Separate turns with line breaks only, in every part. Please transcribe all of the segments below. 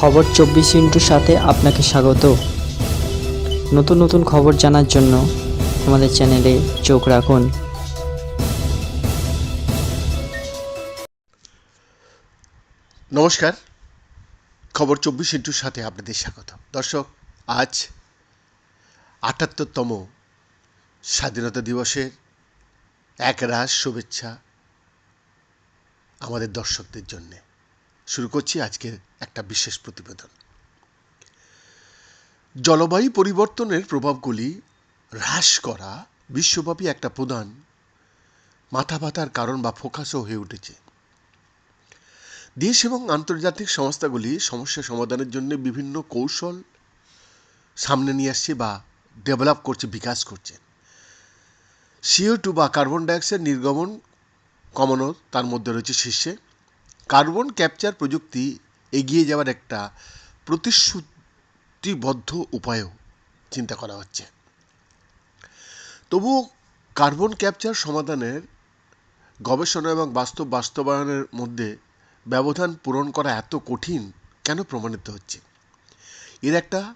খবর চব্বিশ ইন্টুর সাথে আপনাকে স্বাগত। নতুন নতুন খবর জানার জন্য আমাদের চ্যানেলে চোখ রাখুন।
নমস্কার। খবর চব্বিশ ইন্টুর সাথে আপনাদের স্বাগত। দর্শক, আজ আটাত্তরতম স্বাধীনতা দিবসের এক রাস শুভেচ্ছা আমাদের দর্শকদের জন্যে। শুরু করছি আজকের একটা বিশেষ প্রতিবেদন। জলবায়ু পরিবর্তনের প্রভাবগুলি হ্রাস করা বিশ্বব্যাপী একটা প্রধান মাথা ব্যথার কারণ বা ফোকাসও হয়ে উঠেছে। দেশ এবং আন্তর্জাতিক সংস্থাগুলি সমস্যা সমাধানের জন্য বিভিন্ন কৌশল সামনে নিয়ে আসছে বা ডেভেলপ করছে, বিকাশ করছে। সিও টু বা কার্বন ডাইঅক্সাইড নির্গমন কমানো তার মধ্যে রয়েছে শীর্ষে। কার্বন ক্যাপচার প্রযুক্তি এগিয়ে যাওয়ার একটা প্রতিশ্রুতিবদ্ধ উপায়ও চিন্তা করা হচ্ছে। তবুও কার্বন ক্যাপচার সমাধানের গবেষণা এবং বাস্তব বাস্তবায়নের মধ্যে ব্যবধান পূরণ করা এত কঠিন কেন প্রমাণিত হচ্ছে? এর একটা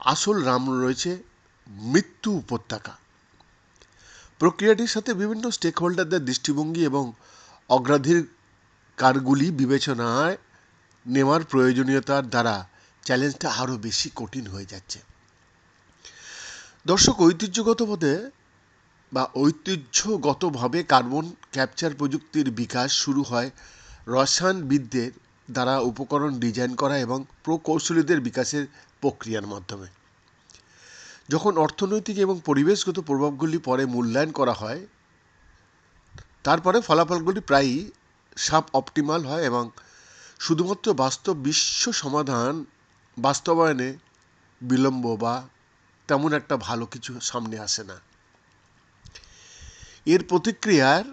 আসল রাম রয়েছে মৃত্যু উপত্যকা। প্রক্রিয়াটির সাথে বিভিন্ন স্টেক হোল্ডারদের দৃষ্টিভঙ্গি এবং অগ্রাধিকারগুলি বিবেচনায় নেওয়ার প্রয়োজনীয়তার দ্বারা চ্যালেঞ্জটা আরও বেশি কঠিন হয়ে যাচ্ছে। দর্শক ঐতিহ্যগতভাবে বা ঐতিহ্যগতভাবে কার্বন ক্যাপচার প্রযুক্তির বিকাশ শুরু হয় রসায়নবিদদের দ্বারা উপকরণ ডিজাইন করা এবং প্রকৌশলীদের বিকাশের প্রক্রিয়ার মাধ্যমে। যখন অর্থনৈতিক এবং পরিবেশগত প্রভাবগুলি পরে মূল্যায়ন করা হয়, তারপরে ফলাফলগুলি প্রায়ই সাব অপটিমাল হয় এবং শুধুমাত্র বাস্তব বিশ্ব সমাধান বাস্তবায়নে বিলম্ব বা তেমন একটা ভালো কিছু সামনে আসে না। এর প্রতিক্রিয়ার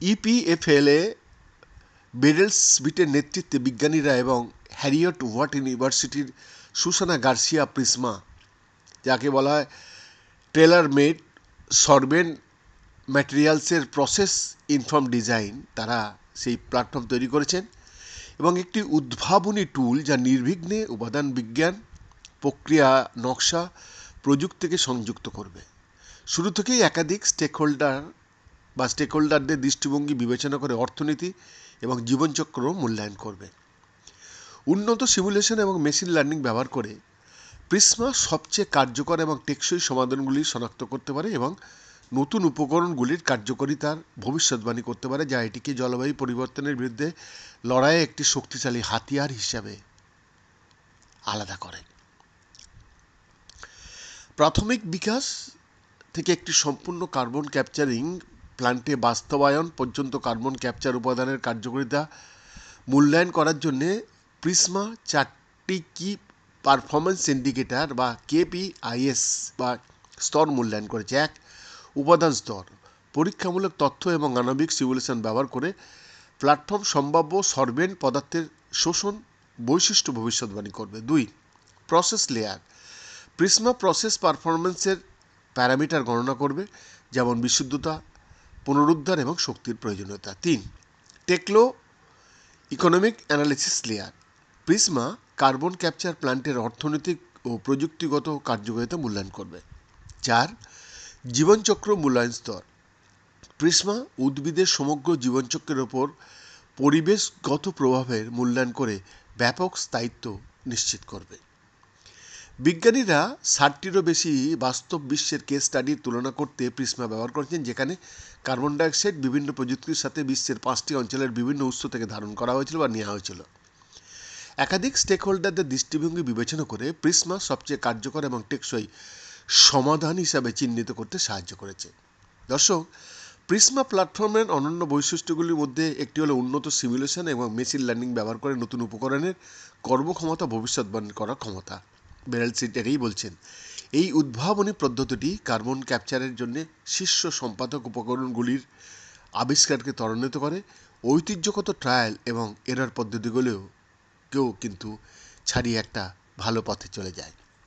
ইপিএফএলএ বেরেলস বিটের নেতৃত্বে বিজ্ঞানীরা এবং হ্যারিয়ট ওয়াট ইউনিভার্সিটির সুসানা গার্সিয়া প্রিসমা, যাকে বলা হয় টেলার মেড সরবেন ম্যাটেরিয়ালসের প্রসেস ইনফর্ম ডিজাইন, তারা সেই প্ল্যাটফর্ম তৈরি করেছেন। এবং একটি উদ্ভাবনী টুল যা নির্বিঘ্নে উপাদান বিজ্ঞান, প্রক্রিয়া, নকশা, প্রযুক্তিকে সংযুক্ত করবে। শুরু থেকেই একাধিক স্টেক হোল্ডার বা স্টেক হোল্ডারদের দৃষ্টিভঙ্গি বিবেচনা করে অর্থনীতি এবং জীবনচক্র মূল্যায়ন করবে। উন্নত সিমুলেশন এবং মেশিন লার্নিং ব্যবহার করে প্রিসমা সবচেয়ে কার্যকর এবং টেকসই সমাধানগুলি শনাক্ত করতে পারে এবং নতুন উপকরণগুলির কার্যকারিতার ভবিষ্যৎবাণী করতে পারে, যা এটিকে জলবায়ু পরিবর্তনের বিরুদ্ধে লড়াইয়ে একটি শক্তিশালী হাতিয়ার হিসাবে আলাদা করে। প্রাথমিক বিকাশ থেকে একটি সম্পূর্ণ কার্বন ক্যাপচারিং প্ল্যান্টে বাস্তবায়ন পর্যন্ত কার্বন ক্যাপচার উপাদানের কার্যকারিতা মূল্যায়ন করার জন্যে প্রিসমা চারটি কি পারফরমেন্স ইন্ডিকেটর বা কেপিআইএস বা স্তর মূল্যায়ন করেছে। এক উপাদান স্তর, পরীক্ষামূলক তথ্য এবং আণবিক সিমুলেশন ব্যবহার করে প্ল্যাটফর্ম সম্ভাব্য সরবেন্ট পদার্থের শোষণ বৈশিষ্ট্য ভবিষ্যৎবাণী করবে। দুই প্রসেস লেয়ার প্রিসমা প্রসেস পারফরমেন্সের প্যারামিটার গণনা করবে, যেমন বিশুদ্ধতা, পুনরুদ্ধার এবং শক্তির প্রয়োজনীয়তা। তিন টেকলো economic analysis layer PRISMA carbon capture প্ল্যান্টের অর্থনৈতিক ও প্রযুক্তিগত কার্যকারিতা মূল্যায়ন করবে। চার জীবনচক্র মূল্যায়ন স্তর। প্রিসমা উদ্ভিদের সমগ্র জীবনচক্রের ওপর পরিবেশগত প্রভাবের মূল্যায়ন করে ব্যাপক স্থায়িত্ব নিশ্চিত করবে। বিজ্ঞানীরা ষাটটিরও বেশি বাস্তব বিশ্বের কেস স্টাডির তুলনা করতে প্রিসমা ব্যবহার করেছেন, যেখানে কার্বন ডাইঅক্সাইড বিভিন্ন প্রযুক্তির সাথে বিশ্বের পাঁচটি অঞ্চলের বিভিন্ন উৎস থেকে ধারণ করা হয়েছিল বা নেওয়া হয়েছিল। একাধিক স্টেক হোল্ডারদের দৃষ্টিভঙ্গি বিবেচনা করে প্রিসমা সবচেয়ে কার্যকর এবং টেকসই সমাধান হিসাবে চিহ্নিত করতে সাহায্য করেছে। দর্শক প্রিসমা প্ল্যাটফর্মের অনন্য বৈশিষ্ট্যগুলির মধ্যে একটি হলো উন্নত সিমুলেশন এবং মেশিন লার্নিং ব্যবহার করে নতুন উপকরণের কর্মক্ষমতা ভবিষ্যৎবাণী করার ক্ষমতা। বেরাল সিট এটাই বলছেন, এই উদ্ভাবনী পদ্ধতিটি কার্বন ক্যাপচারের জন্য শীর্ষ সম্পাদক উপকরণগুলির আবিষ্কারকে ত্বরান্বিত করে, ঐতিহ্যগত ট্রায়াল এবং এরার পদ্ধতিগুলিও কেউ কিন্তু ছাড়িয়ে একটা ভালো পথে চলে যায়।